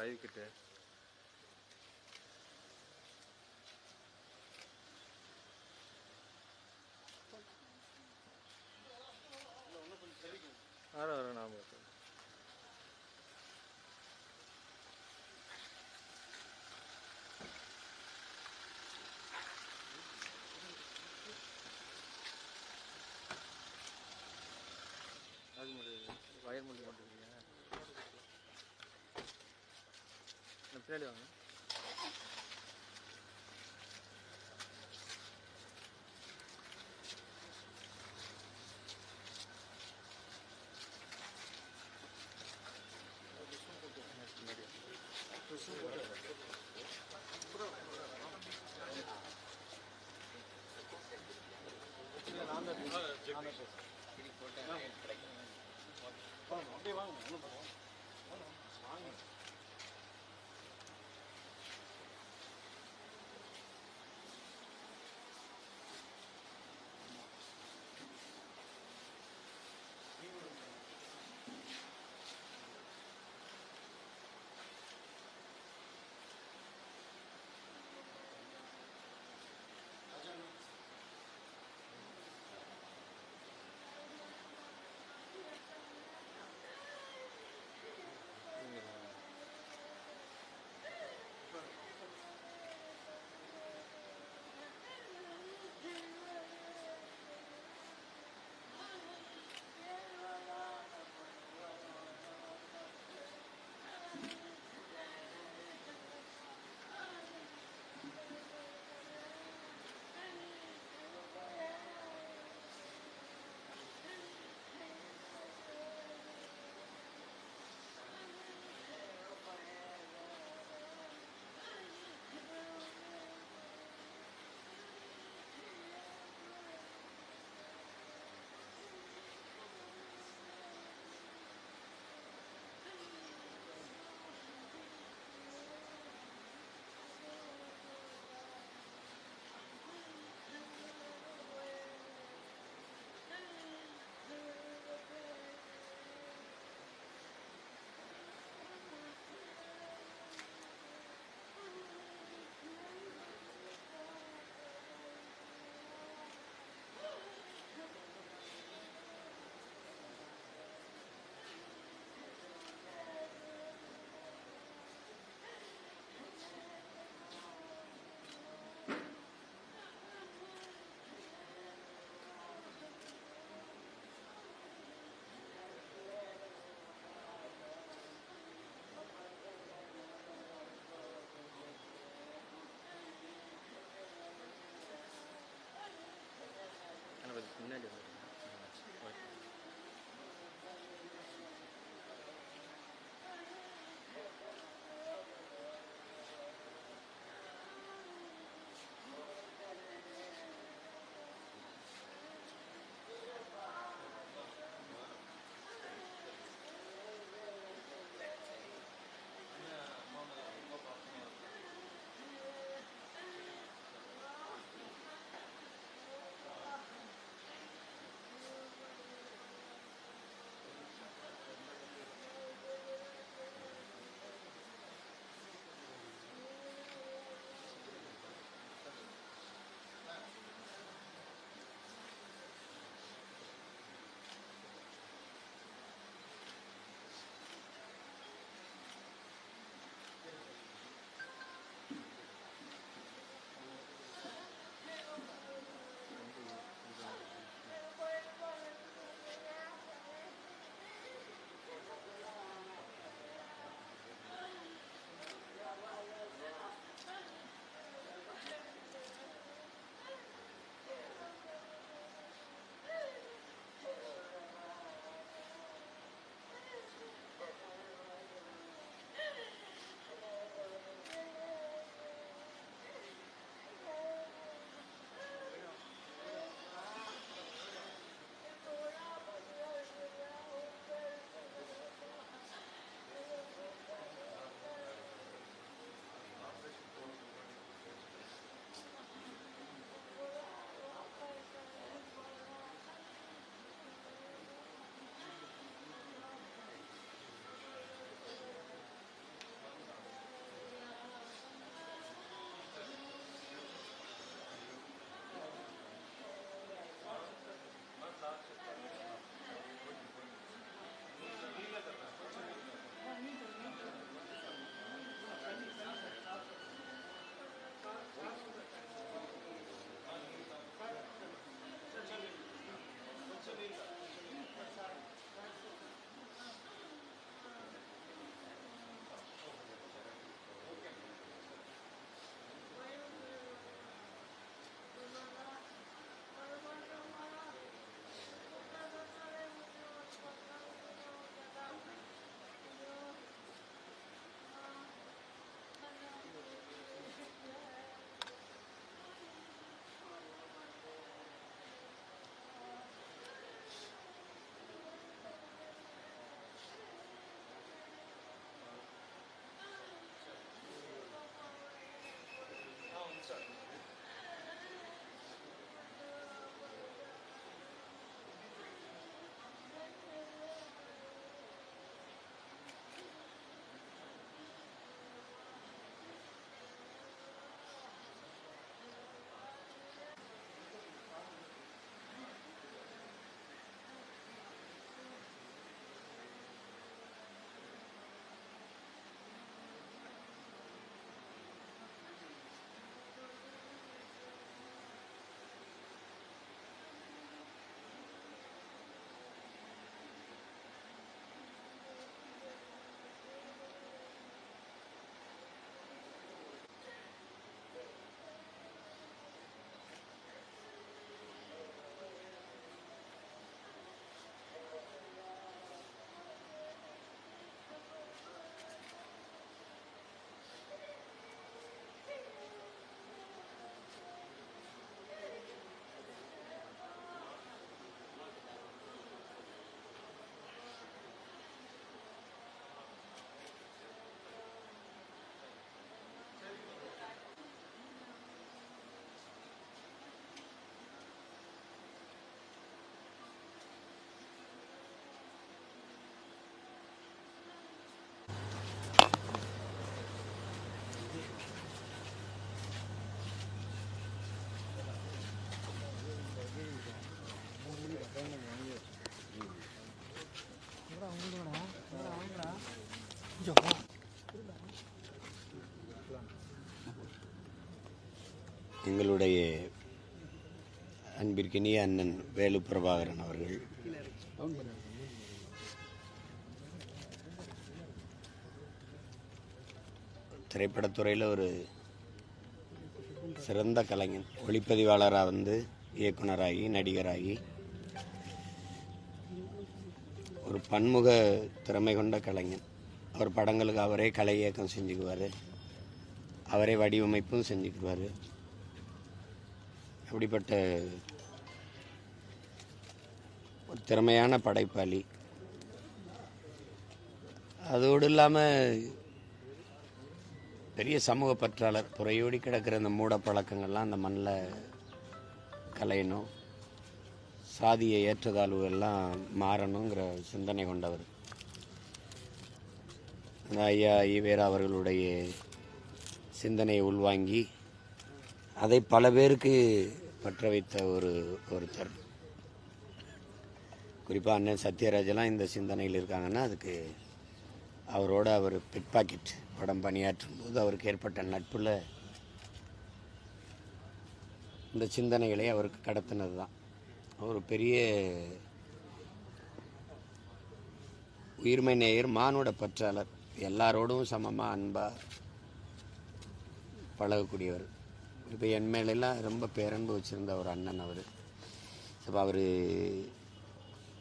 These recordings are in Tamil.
லைவ் கிட்ட. வர வர நாம அது முடியாது. வயர் முடிஞ்சு போட்டுருக்கீங்க de le எங்களுடைய அன்பிற்கினிய அண்ணன் வேலு பிரபாகரன் அவர்கள். திரைப்படத்துறையில் ஒரு சிறந்த கலைஞன் ஒளிப்பதிவாளராக வந்து இயக்குனராகி நடிகராகி ஒரு பன்முக திறமை கொண்ட கலைஞன். அவர் படங்களுக்கு அவரே கலை இயக்கம் செஞ்சுக்குவார். அவரே வடிவமைப்பும் செஞ்சுக்குவார். அப்படிப்பட்ட ஒரு திறமையான படைப்பாளி. அதோடு இல்லாமல் பெரிய சமூக பற்றாளர் புறையோடி கிடக்கிற அந்த மூட பழக்கங்கள்லாம் அந்த மண்ணில் கலையணும். சாதிய ஏற்றதாழ்வுகள்லாம் மாறணுங்கிற சிந்தனை கொண்டவர். ஐயா ஈவேரா அவர்களுடைய சிந்தனையை உள்வாங்கி அதை பல பேருக்கு பற்ற வைத்த ஒரு ஒருத்தர். குறிப்பாக அண்ணன் சத்யராஜெல்லாம் இந்த சிந்தனையில் இருக்காங்கன்னா அதுக்கு அவரோட அவர் பிட் பாக்கெட் படம் பணியாற்றும் போது அவருக்கு ஏற்பட்ட நட்பில் இந்த சிந்தனைகளை அவருக்கு கடத்தினது தான். ஒரு பெரிய உயிர்மை நேயர் மானுட பற்றாளர். எல்லாரோடும் சமமாக அன்பாக பழகக்கூடியவர். இப்போ என் மேலெல்லாம் ரொம்ப பேரன்பு வச்சுருந்த ஒரு அண்ணன் அவர். இப்போ அவர்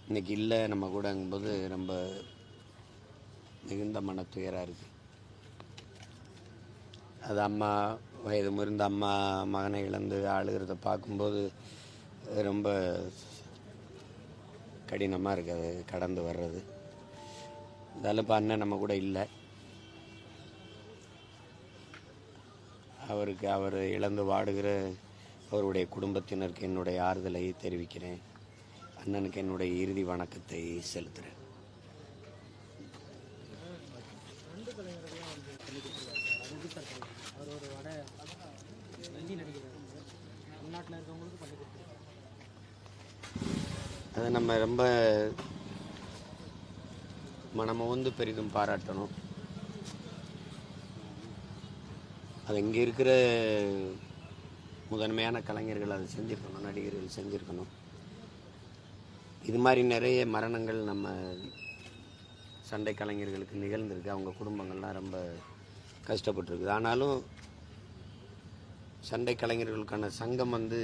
இன்னைக்கு இல்லை நம்ம கூடங்கும்போது ரொம்ப மிகுந்த மன துயராக இருக்குது அது அம்மா வயது முறிந்த அம்மா மகனை இழந்து ஆளுகிறத பார்க்கும்போது ரொம்ப கடினமாக இருக்குது அது கடந்து வர்றது. இருந்தாலும் இப்போ அண்ணன் நம்ம கூட இல்லை. அவருக்கு அவர் இழந்து வாடுகிற அவருடைய குடும்பத்தினருக்கு என்னுடைய ஆறுதலை தெரிவிக்கிறேன். அண்ணனுக்கு என்னுடைய இறுதி வணக்கத்தை செலுத்துகிறேன் அதை நம்ம ரொம்ப மனம வந்து பெரிதும் பாராட்டணும். அது இங்கே இருக்கிற முதன்மையான கலைஞர்கள் அதை செஞ்சுருக்கணும் நடிகர்கள் செஞ்சுருக்கணும். இது மாதிரி நிறைய மரணங்கள் நம்ம சண்டை கலைஞர்களுக்கு நிகழ்ந்திருக்கு. அவங்க குடும்பங்கள்லாம் ரொம்ப கஷ்டப்பட்டுருக்குது. ஆனாலும் சண்டை கலைஞர்களுக்கான சங்கம் வந்து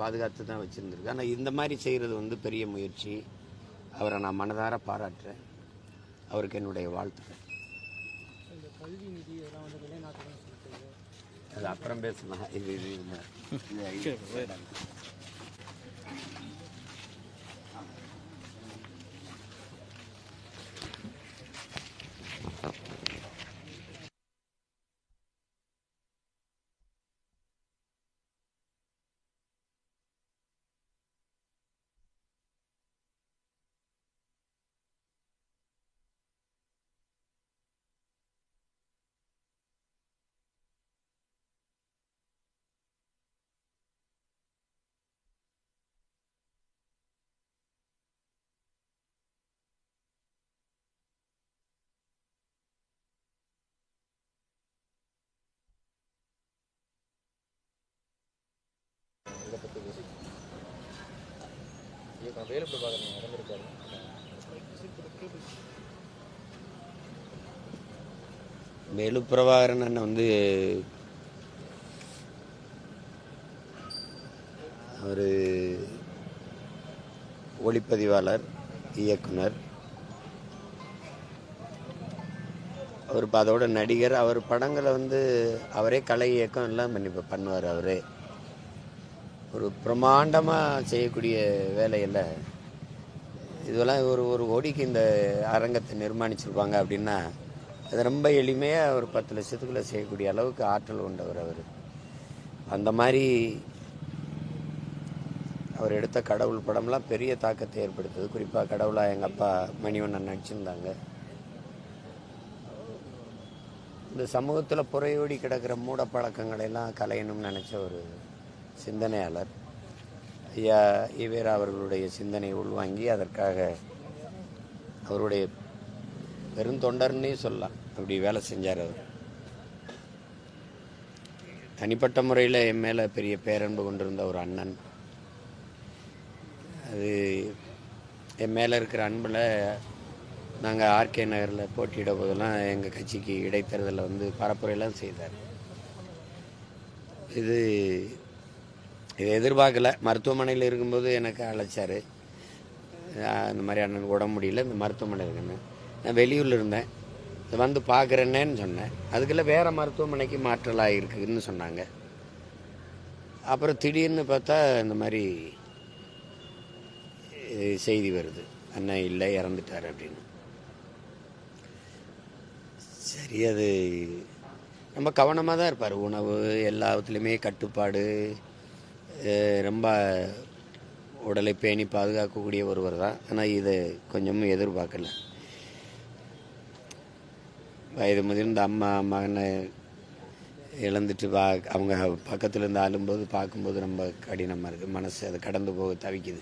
பாதுகாத்து தான் வச்சுருந்துருக்கு. ஆனால் இந்த மாதிரி செய்கிறது வந்து பெரிய முயற்சி. அவரை நான் மனதார பாராட்டுறேன். அவருக்கு என்னுடைய வாழ்த்துக்கள் அது அப்புறம் பேசலாம் இது. இதை இயக்கம் வேலு பிரபாகரன் இறந்துருக்காரு வேலு பிரபாகரன் அண்ணன் வந்து அவர் ஒளிப்பதிவாளர் இயக்குனர். அவர் இப்போ அதோட நடிகர். அவர் படங்களை வந்து அவரே கலை இயக்கம் எல்லாம் பண்ணி பண்ணுவார் அவரே. ஒரு பிரம்மாண்டமாக செய்யக்கூடிய வேலையில் இதெல்லாம் ஒரு ஒரு கோடிக்கு இந்த அரங்கத்தை நிர்மாணிச்சிருப்பாங்க அப்படின்னா அது ரொம்ப எளிமையாக ஒரு பத்து லட்சத்துக்குள்ளே செய்யக்கூடிய அளவுக்கு ஆற்றல் கொண்டவர் அவர். அந்த மாதிரி அவர் எடுத்த கடவுள் படம்லாம் பெரிய தாக்கத்தை ஏற்படுத்துது. குறிப்பாக கடவுளாக எங்கள் அப்பா மணிவண்ணன் நடிச்சிருந்தாங்க. இந்த சமூகத்தில் புறையோடி கிடக்கிற மூட பழக்கங்களை எல்லாம் கலையணும்னு நினச்ச ஒரு சிந்தனையாளர். ஐயா ஈவேரா அவர்களுடைய சிந்தனை உள்வாங்கி அதற்காக அவருடைய பெருந்தொண்டர்னே சொல்லலாம். அப்படி வேலை செஞ்சார் அவர். தனிப்பட்ட முறையில் என் மேலே பெரிய பேரன்பு கொண்டிருந்த ஒரு அண்ணன். அது என் மேலே இருக்கிற அன்பில் நாங்கள் ஆர்கே நகரில் போட்டியிட போதெல்லாம் எங்கள் கட்சிக்கு இடைத்தேர்தலில் வந்து பரப்புரையெல்லாம் செய்தார். இது இதை எதிர்பார்க்கல. மருத்துவமனையில் இருக்கும்போது எனக்கு அழைச்சார். இந்த மாதிரி அண்ணனுக்கு உடம்பு முடியல இந்த மருத்துவமனை இருக்குன்னு. நான் வெளியூரில் இருந்தேன். இதை வந்து பார்க்குறேன்னேன்னு சொன்னேன். அதுக்குள்ள வேறு மருத்துவமனைக்கு மாற்றலாக இருக்குதுன்னு சொன்னாங்க. அப்புறம் திடீர்னு பார்த்தா இந்த மாதிரி செய்தி வருது. அண்ணன் இல்லை இறந்துட்டார் அப்படின்னு. சரி அது ரொம்ப கவனமாக தான் இருப்பார். உணவு எல்லாத்துலேயுமே கட்டுப்பாடு. ரொம்ப உடலை பேணி பாதுகாக்கக்கூடிய ஒருவர் தான். ஆனால் இதை கொஞ்சமும் எதிர்பார்க்கல. வயது முதிர்ந்த அம்மா மகனை இழந்துட்டு பா அவங்க பக்கத்தில் இருந்து ஆளும்போது பார்க்கும்போது ரொம்ப கடினமாக இருக்குது மனசு அதை கடந்து போக தவிக்குது.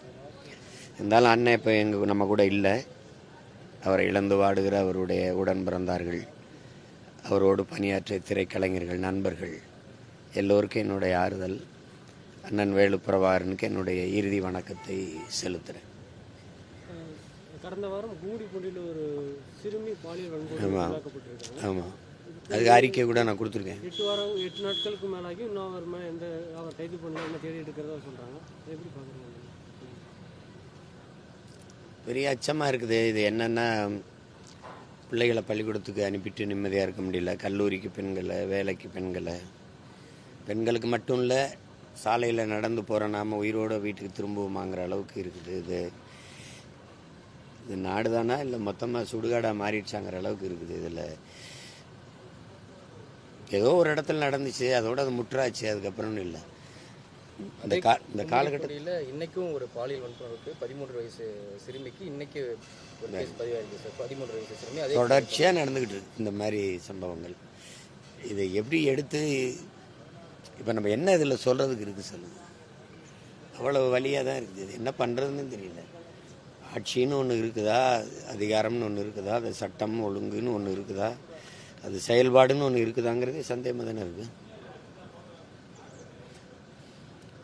இருந்தாலும் அண்ணன் இப்போ எங்கள் நம்ம கூட இல்லை. அவரை இழந்து வாடுகிற அவருடைய உடன் பிறந்தார்கள். அவரோடு பணியாற்றிய திரைக்கலைஞர்கள் நண்பர்கள் எல்லோருக்கும் என்னுடைய ஆறுதல். அண்ணன் வேலு பிரபாகரனுக்கு என்னுடைய இறுதி வணக்கத்தை செலுத்துகிறேன் கடந்த வாரம் கூடிப்பொண்டியில் ஒரு சிறுமி பாலியல் வன்கொடுமை ஆமாம் அதுக்கு அறிக்கை கூட நான் கொடுத்துருக்கேன். எட்டு வாரம் எட்டு நாட்களுக்கு மேலாகி இன்னும் அவர் மேலே எந்த அவர் கைது பண்ணல என்ன தேடி எடுக்கிறதா சொல்கிறாங்க எப்படி பார்க்குறீங்க? பெரிய அச்சமாக இருக்குது. இது என்னென்னா பிள்ளைகளை பள்ளிக்கூடத்துக்கு அனுப்பிட்டு நிம்மதியாக இருக்க முடியல. கல்லூரிக்கு பெண்களை வேலைக்கு பெண்களை. பெண்களுக்கு மட்டும் இல்லை சாலையில் நடந்து போகிற நாம உயிரோட வீட்டுக்கு திரும்புவோமாங்கிற அளவுக்கு இருக்குது. இது இது நாடு தானா இல்லை மொத்தமாக சுடுகாடாக மாறிடுச்சாங்கிற அளவுக்கு இருக்குது இதில். ஏதோ ஒரு இடத்துல நடந்துச்சு அதோட அது முற்றாச்சு அதுக்கப்புறம் இல்லை. இந்த கா இந்த காலகட்டத்தில் இன்னைக்கும் ஒரு பாலியல் வன்முறைக்கு பதிமூன்று வயசு சிறுமிக்கு இன்னைக்கு ஒரு கேஸ் பதிவாயிருக்கு சார். பதிமூன்று வயசு சிறுமி தொடர்ச்சியாக நடந்துக்கிட்டு இருக்கு இந்த மாதிரி சம்பவங்கள். இதை எப்படி எடுத்து இப்போ நம்ம என்ன இதில் சொல்கிறதுக்கு இருக்குது சொல்லுங்கள் அவ்வளவு வழியாக தான் இருக்குது. இது என்ன பண்ணுறதுன்னு தெரியல. ஆட்சின்னு ஒன்று இருக்குதா? அதிகாரம்னு ஒன்று இருக்குதா? அது சட்டம் ஒழுங்குன்னு ஒன்று இருக்குதா? அது செயல்பாடுன்னு ஒன்று இருக்குதாங்கிறதே சந்தேகமாக தானே இருக்குது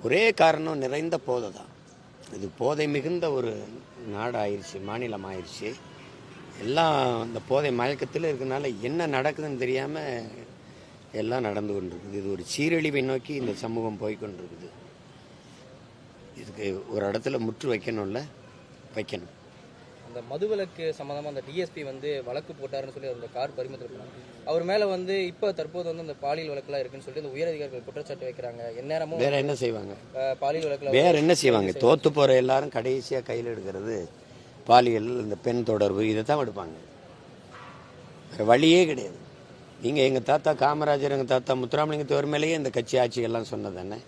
ஒரே காரணம் நிறைந்த போதை தான். இது போதை மிகுந்த ஒரு நாடு ஆயிடுச்சு மாநிலம் ஆயிடுச்சு எல்லாம் அந்த போதை மயக்கத்தில் இருக்கனால என்ன நடக்குதுன்னு தெரியாமல் எல்லாம் நடந்து கொண்டிருக்குது. இது ஒரு சீரழிவை நோக்கி இந்த சமூகம் போய் கொண்டிருக்குது. இதுக்கு ஒரு இடத்துல முற்று வைக்கணும்ல? வைக்கணும். அந்த மதுவிலக்கு சம்மந்தமாக அந்த டிஎஸ்பி வந்து வழக்கு போட்டாருன்னு சொல்லி அந்த கார் பறிமுதல் அவர் மேலே வந்து இப்போ தற்போது வந்து அந்த பாலியல் வழக்குலாம் இருக்குன்னு சொல்லி அந்த உயரதிகாரிகள் குற்றச்சாட்டு வைக்கிறாங்க. எந்நேரமும் வேற என்ன செய்வாங்க? பாலியல் வழக்கில் வேற என்ன செய்வாங்க? தோத்து போற எல்லாரும் கடைசியா கையில் எடுக்கிறது பாலியல் இந்த பெண் தொடர்பு இதை தான் எடுப்பாங்க. வேற வழியே கிடையாது. இங்கே எங்கள் தாத்தா காமராஜர் எங்கள் தாத்தா முத்துராமலிங்க தேவர் மேலேயே இந்த கட்சி ஆட்சிகள்லாம் சொன்னது தானே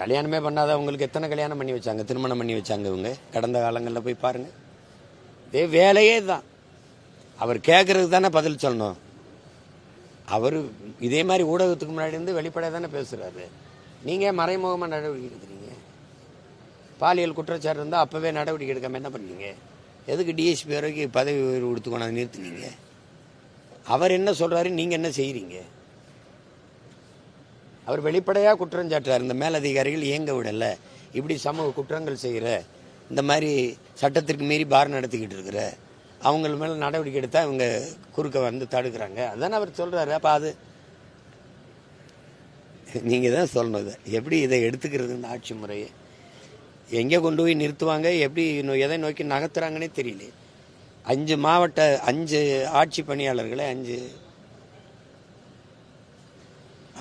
கல்யாணமே பண்ணாத அவங்களுக்கு எத்தனை கல்யாணம் பண்ணி வச்சாங்க? திருமணம் பண்ணி வச்சாங்க இவங்க? கடந்த காலங்களில் போய் பாருங்கள் இதே வேலையே தான் அவர் கேட்குறதுக்கு தானே பதில் சொல்லணும். அவர் இதே மாதிரி ஊடகத்துக்கு முன்னாடி இருந்து வெளிப்படையாக தானே பேசுகிறாரு நீங்கள் ஏன் மறைமுகமாக நடவடிக்கை எடுக்கிறீங்க? பாலியல் குற்றச்சாட்டு இருந்தால் அப்போவே நடவடிக்கை எடுக்காமல் என்ன பண்ணீங்க? எதுக்கு டிஎஸ்பி வரைக்கும் பதவி உயர்வு கொடுத்து கொண்டாந்து நிறுத்தினீங்க? அவர் என்ன சொல்கிறாரு நீங்கள் என்ன செய்கிறீங்க அவர் வெளிப்படையாக குற்றம் சாட்டுறார் இந்த மேலதிகாரிகள் இயங்க விடலை இப்படி சமூக குற்றங்கள் செய்கிற இந்த மாதிரி சட்டத்திற்கு மீறி பார் நடத்திக்கிட்டு இருக்கிற அவங்கள மேலே நடவடிக்கை எடுத்தால் இவங்க குறுக்க வந்து தடுக்கிறாங்க. அதானே அவர் சொல்கிறாரு அப்போ அது நீங்கள் தான் சொல்லணும் இதை. எப்படி இதை எடுத்துக்கிறது இந்த ஆட்சி முறையை? எங்கே கொண்டு போய் நிறுத்துவாங்க? எப்படி எதை நோக்கி நகர்த்துறாங்கன்னே தெரியல அஞ்சு மாவட்ட அஞ்சு ஆட்சி பணியாளர்களை அஞ்சு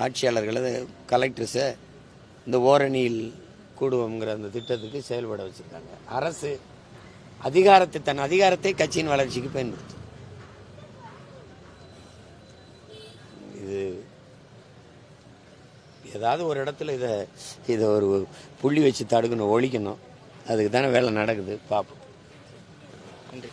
ஆட்சியாளர்களை கலெக்டர்ஸை இந்த ஓரணியில் கூடுவோங்கிற அந்த திட்டத்துக்கு செயல்பட வச்சுருக்காங்க. அரசு அதிகாரத்தை தன் அதிகாரத்தை கட்சியின் வளர்ச்சிக்கு பயன்படுத்தும். இது ஏதாவது ஒரு இடத்துல இதை இதை ஒரு புள்ளி வச்சு தடுக்கணும் ஒழிக்கணும். அதுக்கு தானே வேலை நடக்குது பார்ப்போம் நன்றி.